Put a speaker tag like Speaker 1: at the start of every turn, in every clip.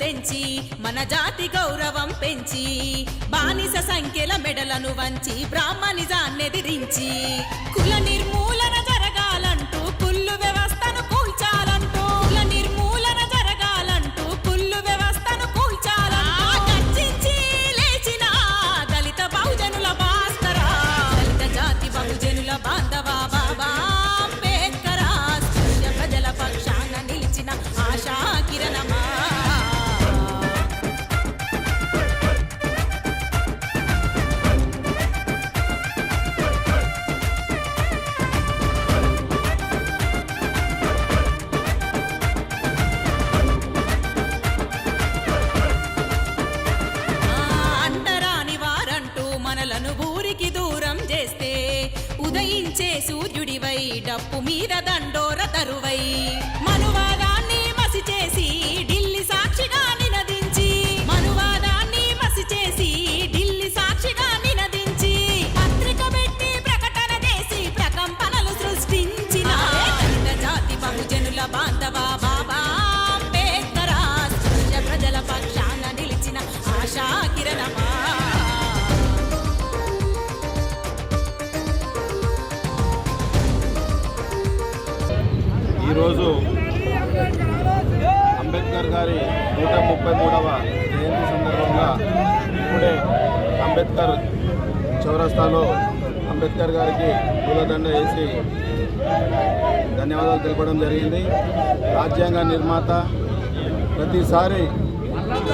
Speaker 1: తెంచి మన జాతి గౌరవం పెంచి బానిస సంఖ్యల మెడలను వంచి బ్రాహ్మణిజాన్నెదిరించి కుల నిర్మూల సూర్యుడివై డప్పు మీద దండోర తరువై.
Speaker 2: ఈరోజు అంబేద్కర్ గారి నూట ముప్పై మూడవ జయంతి సందర్భంగా ఇప్పుడే అంబేద్కర్ చౌరస్తాలో అంబేద్కర్ గారికి పూలదండ వేసి ధన్యవాదాలు తెలపడం జరిగింది. రాజ్యాంగ నిర్మాత ప్రతిసారి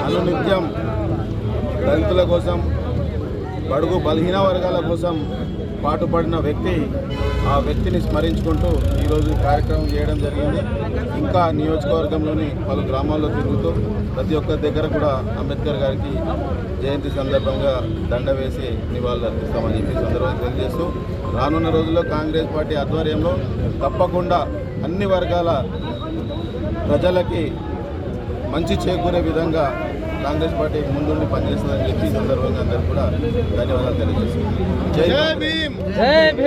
Speaker 2: అనునిత్యం దళితుల కోసం బడుగు బలహీన వర్గాల కోసం పాటుపడిన వ్యక్తి ఆ వ్యక్తిని స్మరించుకుంటూ ఈరోజు కార్యక్రమం చేయడం జరిగింది. ఇంకా నియోజకవర్గంలోని పలు గ్రామాల్లో తిరుగుతూ ప్రతి ఒక్క దగ్గర కూడా అంబేద్కర్ గారికి జయంతి సందర్భంగా దండ వేసి నివాళులు అర్పిస్తామని చెప్పి సందర్భంగా తెలియజేస్తూ రానున్న రోజుల్లో కాంగ్రెస్ పార్టీ ఆధ్వర్యంలో తప్పకుండా అన్ని వర్గాల ప్రజలకి మంచి చేకూరే విధంగా కాంగ్రెస్ పార్టీ ముందుండి పనిచేస్తుందని చెప్పి సందర్భంగా అందరూ కూడా ధన్యవాదాలు తెలియజేస్తున్నాను జై భీమ్!